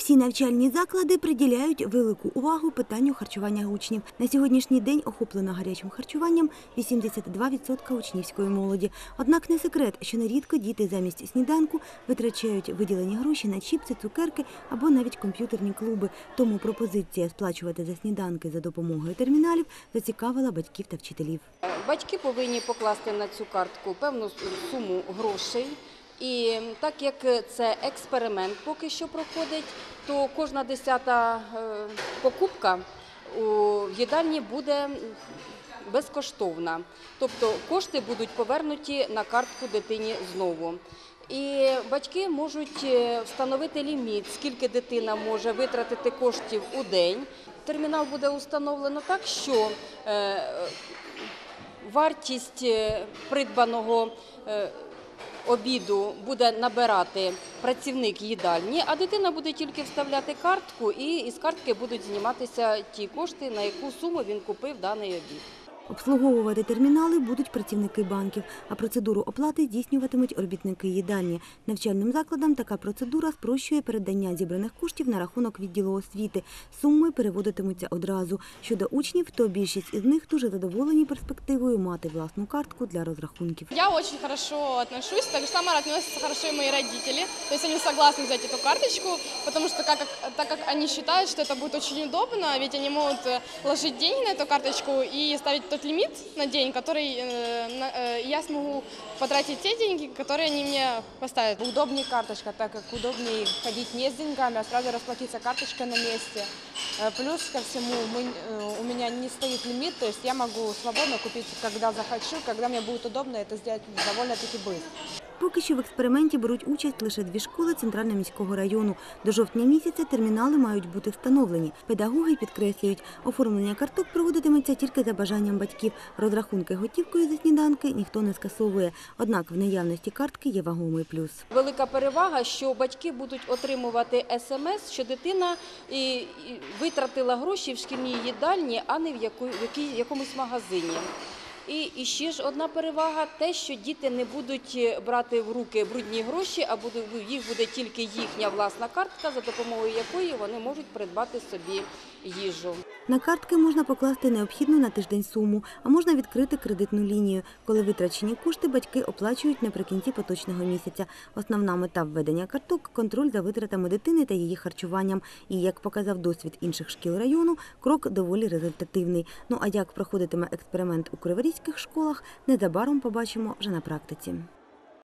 Всі навчальні заклади приділяють велику увагу питанню харчування учнів. На сьогоднішній день охоплено гарячим харчуванням 82% учнівської молоді. Однак не секрет, що нерідко діти замість сніданку витрачають виділені гроші на чіпси, цукерки або навіть комп'ютерні клуби. Тому пропозиція сплачувати за сніданки за допомогою терміналів зацікавила батьків та вчителів. Батьки повинні покласти на цю картку певну суму грошей. І так як це експеримент поки що проходить, то кожна десята е, покупка у їдальні буде безкоштовна. Тобто кошти будуть повернуті на картку дитині знову. І батьки можуть е, встановити ліміт, скільки дитина може витратити коштів у день. Термінал буде установлено так, що е, вартість придбаного обіду буде набирати працівник їдальні, а дитина буде тільки вставляти картку, і із картки будуть зніматися ті кошти, на яку суму він купив даний обід. Обслуговувати термінали будуть працівники банків, а процедуру оплати здійснюватимуть робітники їдальні. Навчальним закладам така процедура спрощує передання зібраних коштів на рахунок відділу освіти. Суми переводитимуться одразу. Щодо учнів, то більшість із них дуже задоволені перспективою мати власну картку для розрахунків. Я очень хорошо отношусь, так же самое относятся хорошо и мои родители. То есть они согласны взять эту карточку, потому что как, как- так как они считают, что это будет очень удобно, ведь они могут э, ложить деньги на эту карточку и ставить тот лимит на день, который э, на- э, я смогу потратить те деньги, которые они мне поставят. Удобнее карточка, так как удобнее ходить не с деньгами, а сразу расплатиться карточкой на месте. Э, Плюс ко всему мы, э, у меня не стоит лимит, то есть я могу свободно купить, когда захочу, когда мне будет удобно это сделать довольно-таки быстро. Поки що в експерименті беруть участь лише дві школи центрально-міського району. До жовтня місяця термінали мають бути встановлені. Педагоги підкреслюють, оформлення карток проводитиметься тільки за бажанням батьків. Розрахунки готівкою за сніданки ніхто не скасовує. Однак в наявності картки є вагомий плюс. Велика перевага, що батьки будуть отримувати смс, що дитина витратила гроші в шкільній їдальні, а не в, якомусь магазині. І, ще ж одна перевага те, що діти не будуть е, брати в руки брудні гроші, а їх буде тільки їхня власна картка, за допомогою якої вони можуть придбати собі їжу. На картки можна покласти необхідну на тиждень суму, а можна відкрити кредитну лінію, коли витрачені кошти батьки оплачують наприкінці поточного місяця. Основна мета введення карток контроль за витратами дитини та її харчуванням. І як показав досвід інших шкіл району, крок доволі результативний. Ну а як проходитиме експеримент у криворізьких школах, незабаром побачимо вже на практиці.